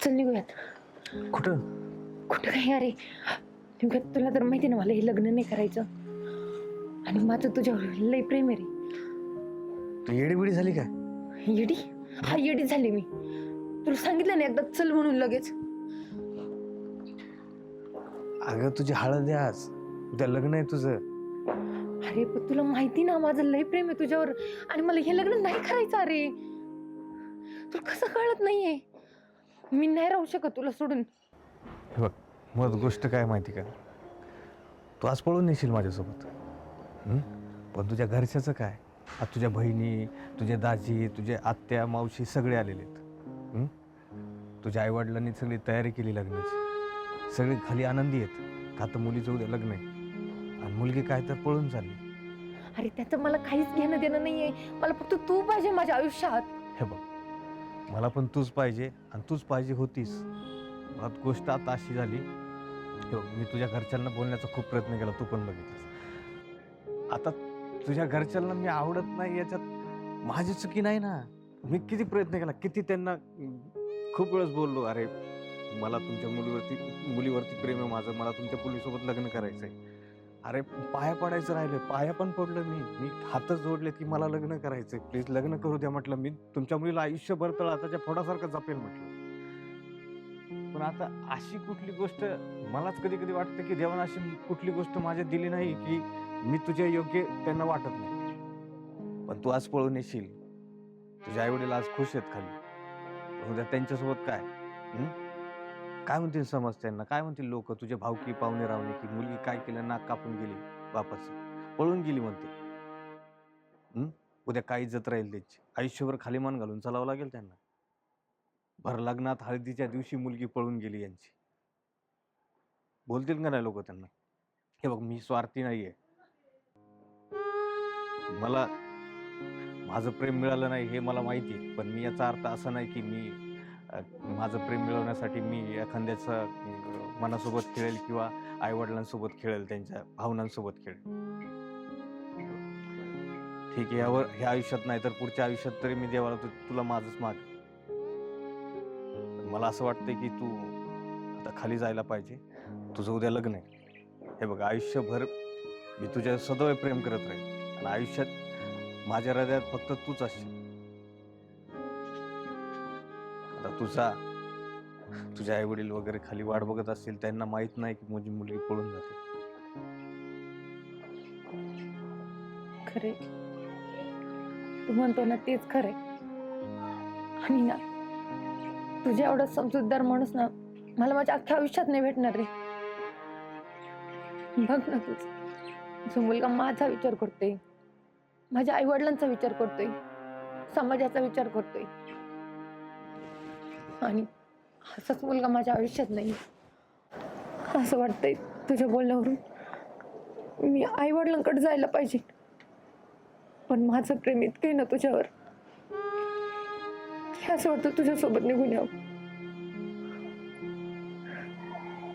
चल निघूयात. कुठं? कुठं काय? अरे नेमकं तुला तर माहिती ना मला हे लग्न नाही करायचं. आणि माझं तुझ्यावर लय प्रेम आहे रे. तू येडीबिडी झाली का? येडी? हा येडी झाली मी. तुला सांगितलं ना एकदा चल म्हणून लगेच. अगं तुझी हळद आहे आज. उद्या लग्न आहे तुझं. अरे पण तुला माहिती ना माझं लय प्रेम आहे तुझ्यावर. आणि मला हे लग्न नाही करायचं अरे. तुला कसं कळत नाहीये? मी नाही राहू शकत तुला सोडून. हे बघ मग गोष्ट काय माहिती का? तू आज पळून येशील माझ्यासोबत. हं? पण तुझ्या घरच्याचं काय? आज तुझ्या बहिणी तुझे दाजी तुझे आत्या मावशी सगळे आलेले आहेत. हं? तुझ्या आईवडिलांनी सगळी तयारी केली लग्नाची. सगळे खाली आनंदी आहेत. का तर मुलीचं उद्या लग्न आहे. आणि मुलगी काय तर पळून चालली. अरे त्याचं मला काहीच घेणं देणं नाहीये. मला फक्त तू पाहिजे माझ्या आयुष्यात. हे बघ मला पण तूच पाहिजे आणि तूच पाहिजे होतीस. मला गोष्ट आता अशी झाली. हे बघ मी तुझ्या घरच्यांना बोलण्याचा खूप प्रयत्न केला तू पण बघितलंस. आता तुझ्या घरच्यांना मी आवडत नाही याच्यात. माझी चुकी नाही ना. मी किती प्रयत्न केला किती त्यांना अं, खूप वेळेस बोललो अरे मला तुमच्या मुलीवरती मुलीवरती प्रेम आहे माझं. मला तुमच्या मुलीसोबत लग्न करायचं आहे अरे पाया पडायचं राहिलं पाया पण पडलं मी मी हातच जोडले की मला लग्न करायचंय. प्लीज लग्न करू द्या म्हटलं मी. तुमच्या मुलीला आयुष्यभर तळ आताच्या फोडासारखं जपेल म्हटलं. पण आता अशी कुठली गोष्ट मलाच कधी कधी वाटतं की देवानं अशी कुठली गोष्ट माझ्या दिली नाही की मी तुझ्या योग्य त्यांना वाटत नाही. पण तू आज पळून येशील. तुझे आई वडील आज खुश आहेत खाली. उद्या त्यांच्यासोबत काय? काय म्हणतील समज त्यांना काय म्हणतील लोक? तुझे भावकी पाहुणे रावणे की मुलगी काय केलं? नाक कापून गेली वापस. पळून गेली म्हणते. उद्या काय इज्जत राहील त्यांची? आयुष्यभर खाली मान घालून चालावं लागेल त्यांना. भर लग्नात हळदीच्या दिवशी मुलगी पळून गेली यांची. बोलतील का नाही लोक त्यांना? हे बघ मी स्वार्थी नाहीये. मला माझं प्रेम मिळालं नाही हे मला माहिती आहे. पण मी याचा अर्थ असा नाही की मी माझं प्रेम मिळवण्यासाठी मी एखाद्याचा मनासोबत खेळेल किंवा आईवडिलांसोबत खेळेल त्यांच्या भावनांसोबत खेळेल. ठीक आहे यावर ह्या आयुष्यात नाही तर पुढच्या आयुष्यात तरी मी देवाला तु, तुला माझंच माग. मला असं वाटतंय की तू आता खाली जायला पाहिजे. तुझं उद्या लग्न आहे. हे बघ आयुष्यभर मी तुझ्या सदैव प्रेम करत राहील. आणि आयुष्यात माझ्या हृदयात फक्त तूच असशील. आता तुझा तुझे आई वडील वगैरे खाली वाट बघत असतील त्यांना माहीत नाही की माझी मुलगी पळून जाते. खरे. तू म्हणतो ना तेच खरे आणि ना तुझ्या एवढा समजूतदार माणूस ना मला माझ्या अख्ख्या आयुष्यात नाही भेटणार रे. बघ ना तूच जो मुलगा माझा विचार करतोय माझ्या आई वडिलांचा विचार करतोय समाजाचा विचार करतोय आणि असाच मुलगा माझ्या आयुष्यात नाही असं वाटतंय तुझ्या बोलण्यावरून. मी आई वडिलांकडे जायला पाहिजे. पण माझं प्रेम इतकं आहे ना तुझ्यावर. असं वाटतं तुझ्यासोबत निघून यावं.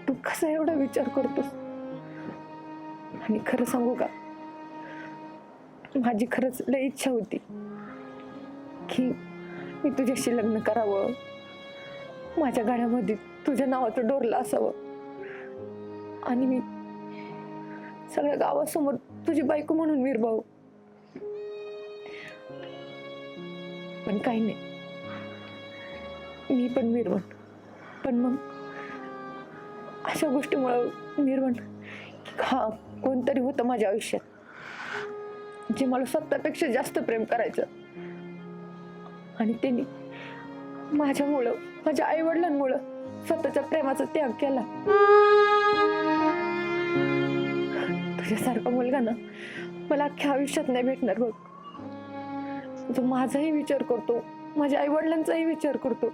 तू कसा एवढा विचार करतोस? आणि खरं सांगू का? माझी खरंच लय इच्छा होती की मी तुझ्याशी लग्न करावं. माझ्या गाड्यामध्ये तुझ्या नावाचं डोरलं असावं. आणि मी सगळ्या गावासमोर तुझी बायको म्हणून विरभाऊ पण काही नाही. मी पण निर्वण पण मग अशा गोष्टीमुळं निर्वण हा कोणतरी होतं माझ्या आयुष्यात. जे मला स्वतःपेक्षा जास्त प्रेम करायचं. आणि त्यांनी माझ्यामुळं माझ्या आई वडिलांमुळं स्वतःच्या प्रेमाचा त्याग केला. तुझ्यासारखा मुलगा ना मला अख्ख्या आयुष्यात नाही भेटणार बघ. जो माझाही विचार करतो माझ्या आई वडिलांचाही विचार करतो.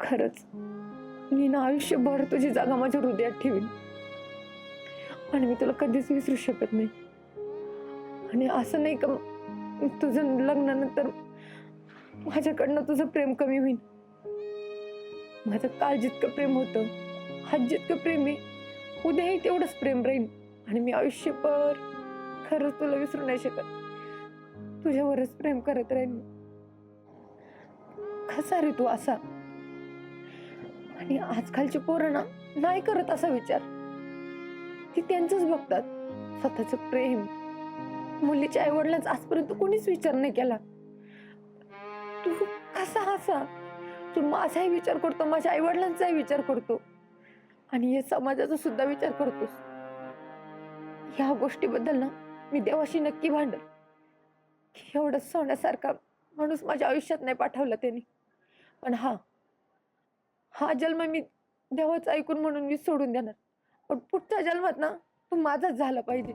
खरंच मी ना आयुष्यभर तुझी जागा माझ्या हृदयात ठेवीन. आणि मी तुला कधीच विसरू शकत नाही. आणि असं नाही का तुझं लग्नानंतर माझ्याकडनं तुझं प्रेम कमी होईल माझं काल जितकं प्रेम होतं आज जितकं प्रेम आहे उद्याही तेवढंच प्रेम राहील आणि मी आयुष्यभर खरंच तुला विसरू नाही शकत. तुझ्यावरच प्रेम करत राहीन कसा रे तू असा? आणि आजकालची पोरं ना नाही करत असा विचार. ती त्यांचंच बघतात स्वतःच प्रेम. मुलीच्या आई वडिलांचा आजपर्यंत कोणीच विचार नाही केला. तू कसा असा. तू माझाही विचार करतो माझ्या आई वडिलांचाही विचार करतो. आणि या समाजाचा सुद्धा विचार करतोस. ह्या गोष्टीबद्दल ना मी देवाशी नक्की भांडल की एवढं सोन्यासारखा माणूस माझ्या आयुष्यात नाही पाठवला त्यांनी. पण हा हा जन्म मी देवाचं ऐकून म्हणून मी सोडून देणार. पण पुढच्या जन्मात ना तू माझाच झाला पाहिजे.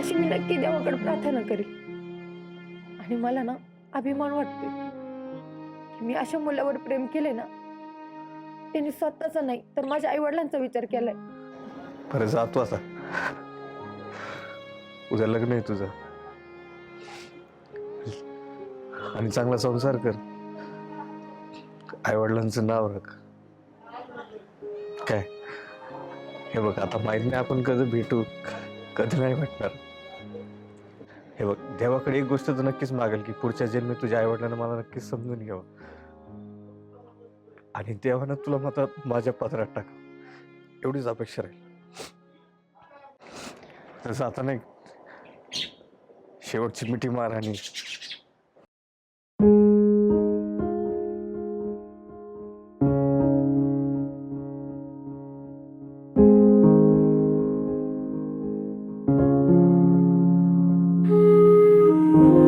अशी मी नक्की देवाकडे प्रार्थना करेल. आणि मला ना अभिमान वाटतोय. मी अशा मुलावर प्रेम केले ना त्यांनी स्वतःचा नाही तर माझ्या आई वडिलांचा विचार केलाय. बरं जातो आता. उद्या लग्न आहे तुझं. आणि चांगला संसार कर. आई वडिलांचं नाव राख. काय? हे बघ आता माहीत नाही आपण कधी भेटू कधी नाही भेटणार. हे बघ देवाकडे एक गोष्ट तू नक्कीच मागेल की पुढच्या जन्मी तुझ्या आईवडिलांना मला नक्कीच समजून घ्यावं. आणि देवानं तुला मात्र माझ्या पदरात टाक. एवढीच अपेक्षा राहील. तसं आता नाही. शेवटची मिठी मार आणि you.